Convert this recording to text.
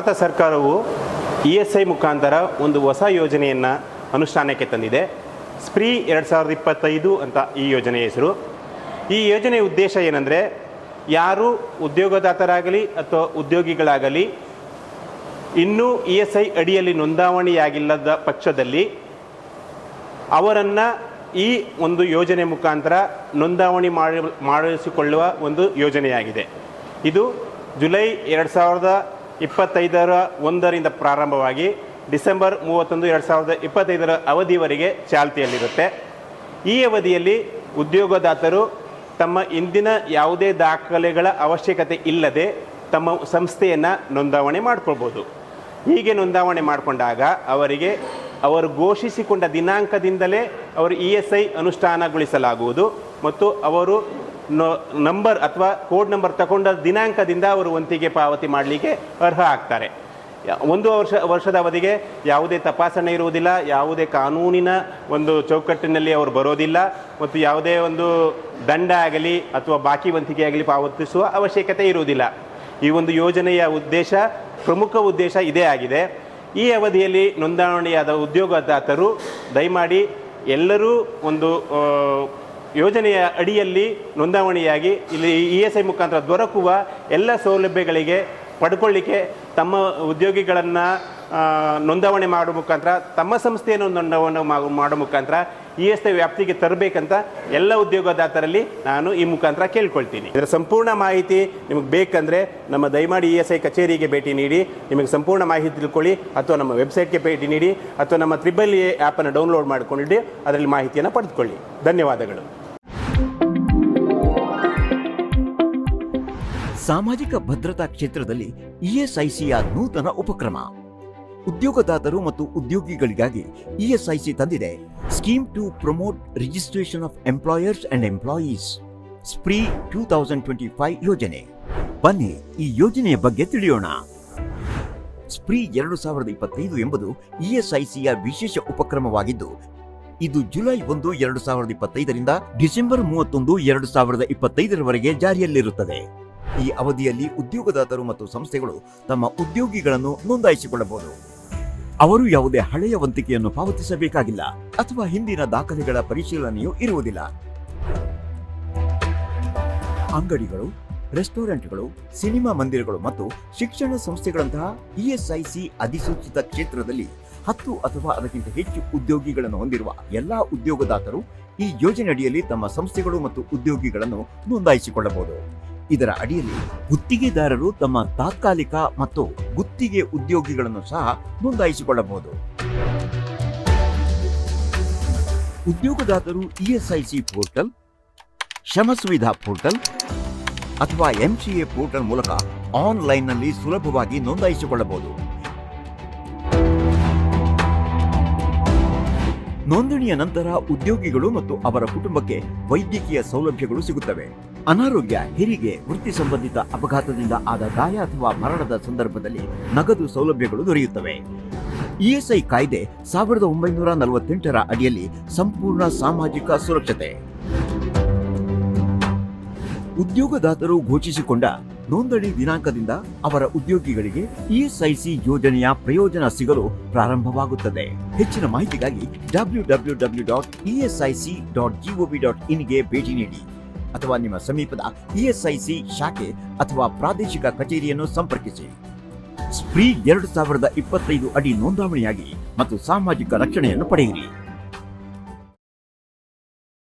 ಭಾರತ ಸರ್ಕಾರವು E S I ಮುಖಾಂತರ ಒಂದು ಹೊಸ ಯೋಜನೆಯನ್ನು ಅನುಷ್ಠಾನಕ್ಕೆ ತಂದಿದೆ. ಸ್ಪ್ರೀ ಎರಡು ಸಾವಿರದ ಇಪ್ಪತ್ತೈದು ಅಂತ ಈ ಯೋಜನೆಯ ಹೆಸರು. ಈ ಯೋಜನೆಯ ಉದ್ದೇಶ ಏನಂದರೆ ಯಾರು ಉದ್ಯೋಗದಾತರಾಗಲಿ ಅಥವಾ ಉದ್ಯೋಗಿಗಳಾಗಲಿ ಇನ್ನೂ ಇ ಎಸ್ ಐ ಅಡಿಯಲ್ಲಿ ನೋಂದಾವಣಿಯಾಗಿಲ್ಲದ ಪಕ್ಷದಲ್ಲಿ ಅವರನ್ನು ಈ ಒಂದು ಯೋಜನೆ ಮುಖಾಂತರ ನೋಂದಾವಣಿ ಮಾಡಿ ಮಾಡಿಸಿಕೊಳ್ಳುವ ಒಂದು ಯೋಜನೆಯಾಗಿದೆ. ಇದು ಜುಲೈ ಎರಡು ಸಾವಿರದ ಇಪ್ಪತ್ತೈದರ ಒಂದರಿಂದ ಪ್ರಾರಂಭವಾಗಿ ಡಿಸೆಂಬರ್ ಮೂವತ್ತೊಂದು ಎರಡು ಸಾವಿರದ ಇಪ್ಪತ್ತೈದರ ಅವಧಿವರೆಗೆ ಚಾಲ್ತಿಯಲ್ಲಿರುತ್ತೆ. ಈ ಅವಧಿಯಲ್ಲಿ ಉದ್ಯೋಗದಾತರು ತಮ್ಮ ಇಂದಿನ ಯಾವುದೇ ದಾಖಲೆಗಳ ಅವಶ್ಯಕತೆ ಇಲ್ಲದೆ ತಮ್ಮ ಸಂಸ್ಥೆಯನ್ನು ನೋಂದಾವಣೆ ಮಾಡ್ಕೊಳ್ಬೋದು. ಹೀಗೆ ನೋಂದಾವಣೆ ಮಾಡಿಕೊಂಡಾಗ ಅವರಿಗೆ ಅವರು ಘೋಷಿಸಿಕೊಂಡ ದಿನಾಂಕದಿಂದಲೇ ಅವರು ಇ ಎಸ್ ಐ ಅನುಷ್ಠಾನಗೊಳಿಸಲಾಗುವುದು ಮತ್ತು ಅವರು ನಂಬರ್ ಅಥವಾ ಕೋಡ್ ನಂಬರ್ ತಗೊಂಡ ದಿನಾಂಕದಿಂದ ಅವರು ವಂತಿಗೆ ಪಾವತಿ ಮಾಡಲಿಕ್ಕೆ ಅರ್ಹ ಆಗ್ತಾರೆ. ಒಂದು ವರ್ಷ, ವರ್ಷದ ಅವಧಿಗೆ ಯಾವುದೇ ತಪಾಸಣೆ ಇರುವುದಿಲ್ಲ, ಯಾವುದೇ ಕಾನೂನಿನ ಒಂದು ಚೌಕಟ್ಟಿನಲ್ಲಿ ಅವರು ಬರೋದಿಲ್ಲ, ಮತ್ತು ಯಾವುದೇ ಒಂದು ದಂಡ ಆಗಲಿ ಅಥವಾ ಬಾಕಿ ವಂತಿಗೆ ಆಗಲಿ ಪಾವತಿಸುವ ಅವಶ್ಯಕತೆ ಇರುವುದಿಲ್ಲ. ಈ ಒಂದು ಯೋಜನೆಯ ಉದ್ದೇಶ, ಪ್ರಮುಖ ಉದ್ದೇಶ ಇದೇ ಆಗಿದೆ. ಈ ಅವಧಿಯಲ್ಲಿ ನೋಂದಣಿಯಾದ ಉದ್ಯೋಗದಾತರು, ದಯಮಾಡಿ ಎಲ್ಲರೂ ಒಂದು ಯೋಜನೆಯ ಅಡಿಯಲ್ಲಿ ನೋಂದಾವಣಿಯಾಗಿ ಇಲ್ಲಿ ಇ ಎಸ್ ಐ ಮುಖಾಂತರ ದೊರಕುವ ಎಲ್ಲ ಸೌಲಭ್ಯಗಳಿಗೆ ಪಡ್ಕೊಳ್ಳಿಕ್ಕೆ ತಮ್ಮ ಉದ್ಯೋಗಿಗಳನ್ನು ನೋಂದಾವಣೆ ಮಾಡೋ ಮುಖಾಂತರ, ತಮ್ಮ ಸಂಸ್ಥೆಯನ್ನು ನೋಂದಾವಣೆ ಮಾಡೋ ಮುಖಾಂತರ ಇ ಎಸ್ ಐ ವ್ಯಾಪ್ತಿಗೆ ತರಬೇಕಂತ ಎಲ್ಲ ಉದ್ಯೋಗದಾತರಲ್ಲಿ ನಾನು ಈ ಮುಖಾಂತರ ಕೇಳ್ಕೊಳ್ತೀನಿ. ಇದರ ಸಂಪೂರ್ಣ ಮಾಹಿತಿ ನಿಮಗೆ ಬೇಕಂದರೆ ನಮ್ಮ ದಯಮಾಡಿ ಇ ಎಸ್ ಐ ಕಚೇರಿಗೆ ಭೇಟಿ ನೀಡಿ. ನಿಮಗೆ ಸಂಪೂರ್ಣ ಮಾಹಿತಿ ತಿಳ್ಕೊಳ್ಳಿ, ಅಥವಾ ನಮ್ಮ ವೆಬ್ಸೈಟ್ಗೆ ಭೇಟಿ ನೀಡಿ, ಅಥವಾ ನಮ್ಮ ತ್ರಿಬಲ್ ಎ ಆ್ಯಪನ್ನು ಡೌನ್ಲೋಡ್ ಮಾಡಿಕೊಂಡಿಡಿ, ಅದರಲ್ಲಿ ಮಾಹಿತಿಯನ್ನು ಪಡೆದುಕೊಳ್ಳಿ. ಧನ್ಯವಾದಗಳು. ಸಾಮಾಜಿಕ ಭದ್ರತಾ ಕ್ಷೇತ್ರದಲ್ಲಿ ಇಎಸ್ಐಸಿಯ ನೂತನ ಉಪಕ್ರಮ. ಉದ್ಯೋಗದಾತರು ಮತ್ತು ಉದ್ಯೋಗಿಗಳಿಗಾಗಿ ಇಎಸ್ಐಸಿ ತಂದಿದೆ. Scheme to promote registration of employers and employees. SPREE two thousand twenty five ಯೋಜನೆ. ಬನ್ನಿ ಈ ಯೋಜನೆಯ ಬಗ್ಗೆ ತಿಳಿಯೋಣ. ಸ್ಪ್ರೀ ಎರಡು ಸಾವಿರದ ಇಪ್ಪತ್ತೈದು ಎಂಬುದು ಇಎಸ್ಐಸಿಯ ವಿಶೇಷ ಉಪಕ್ರಮವಾಗಿದ್ದು, ಇದು ಜುಲೈ ಒಂದು, ಎರಡು ಸಾವಿರದ ಇಪ್ಪತ್ತೈದರಿಂದ ಡಿಸೆಂಬರ್ ಮೂವತ್ತೊಂದು, ಎರಡು ಸಾವಿರದ ಇಪ್ಪತ್ತೈದರವರೆಗೆ ಜಾರಿಯಲ್ಲಿರುತ್ತದೆ. ಈ ಅವಧಿಯಲ್ಲಿ ಉದ್ಯೋಗದಾತರು ಮತ್ತು ಸಂಸ್ಥೆಗಳು ತಮ್ಮ ಉದ್ಯೋಗಿಗಳನ್ನು ನೋಂದಾಯಿಸಿಕೊಳ್ಳಬಹುದು. ಅವರು ಯಾವುದೇ ಹಳೆಯ ವಂತಿಕೆಯನ್ನು ಪಾವತಿಸಬೇಕಾಗಿಲ್ಲ ಅಥವಾ ಹಿಂದಿನ ದಾಖಲೆಗಳ ಪರಿಶೀಲನೆಯೂ ಇರುವುದಿಲ್ಲ. ಅಂಗಡಿಗಳು, ರೆಸ್ಟೋರೆಂಟ್ಗಳು, ಸಿನಿಮಾ ಮಂದಿರಗಳು ಮತ್ತು ಶಿಕ್ಷಣ ಸಂಸ್ಥೆಗಳಂತಹ ಇಎಸ್ಐಸಿ ಅಧಿಸೂಚಿತ ಕ್ಷೇತ್ರದಲ್ಲಿ ಹತ್ತು ಅಥವಾ ಅದಕ್ಕಿಂತ ಹೆಚ್ಚು ಉದ್ಯೋಗಿಗಳನ್ನು ಹೊಂದಿರುವ ಎಲ್ಲಾ ಉದ್ಯೋಗದಾತರು ಈ ಯೋಜನೆಯಡಿಯಲ್ಲಿ ತಮ್ಮ ಸಂಸ್ಥೆಗಳು ಮತ್ತು ಉದ್ಯೋಗಿಗಳನ್ನು ನೋಂದಾಯಿಸಿಕೊಳ್ಳಬಹುದು. ಇದರ ಅಡಿಯಲ್ಲಿ ಗುತ್ತಿಗೆದಾರರು ತಮ್ಮ ತಾತ್ಕಾಲಿಕ ಮತ್ತು ಗುತ್ತಿಗೆ ಉದ್ಯೋಗಿಗಳನ್ನು ಸಹ ನೋಂದಾಯಿಸಿಕೊಳ್ಳಬಹುದು. ಉದ್ಯೋಗದಾತರು ESIC portal Shram Suvidha portal ಅಥವಾ ಎಂಸಿಎ ಪೋರ್ಟಲ್ ಮೂಲಕ ಆನ್ಲೈನ್ನಲ್ಲಿ ಸುಲಭವಾಗಿ ನೋಂದಾಯಿಸಿಕೊಳ್ಳಬಹುದು. ನೋಂದಣಿಯ ನಂತರ ಉದ್ಯೋಗಿಗಳು ಮತ್ತು ಅವರ ಕುಟುಂಬಕ್ಕೆ ವೈದ್ಯಕೀಯ ಸೌಲಭ್ಯಗಳು ಸಿಗುತ್ತವೆ. ಅನಾರೋಗ್ಯ, ಹೆರಿಗೆ, ವೃತ್ತಿ ಸಂಬಂಧಿತ ಅಪಘಾತದಿಂದ ಆದ ಗಾಯ ಅಥವಾ ಮರಣದ ಸಂದರ್ಭದಲ್ಲಿ ನಗದು ಸೌಲಭ್ಯಗಳು ದೊರೆಯುತ್ತವೆ. ಇಎಸ್ಐ ಕಾಯ್ದೆ ಸಾವಿರದ ಒಂಬೈನೂರ ನಲವತ್ತೆಂಟರ ಅಡಿಯಲ್ಲಿ ಸಂಪೂರ್ಣ ಸಾಮಾಜಿಕ ಸುರಕ್ಷತೆ. ಉದ್ಯೋಗದಾತರು ಘೋಷಿಸಿಕೊಂಡ ನೋಂದಣಿ ದಿನಾಂಕದಿಂದ ಅವರ ಉದ್ಯೋಗಿಗಳಿಗೆ ಇಎಸ್ಐಸಿ ಯೋಜನೆಯ ಪ್ರಯೋಜನ ಸಿಗಲು ಪ್ರಾರಂಭವಾಗುತ್ತದೆ. ಹೆಚ್ಚಿನ ಮಾಹಿತಿಗಾಗಿ W W W dot ESIC dot GOV dot ಇನ್ಗೆ ಭೇಟಿ ನೀಡಿ. ಅಥವಾ ನಿಮ್ಮ ಸಮೀಪದ ಇಎಸ್ಐಸಿ ಶಾಖೆ ಅಥವಾ ಪ್ರಾದೇಶಿಕ ಕಚೇರಿಯನ್ನು ಸಂಪರ್ಕಿಸಿ. ಸ್ಪ್ರೀ ಎರಡು ಸಾವಿರದ ಇಪ್ಪತ್ತೈದು ಅಡಿ ನೋಂದಾವಣಿಯಾಗಿ ಮತ್ತು ಸಾಮಾಜಿಕ ರಕ್ಷಣೆಯನ್ನು ಪಡೆಯಿರಿ.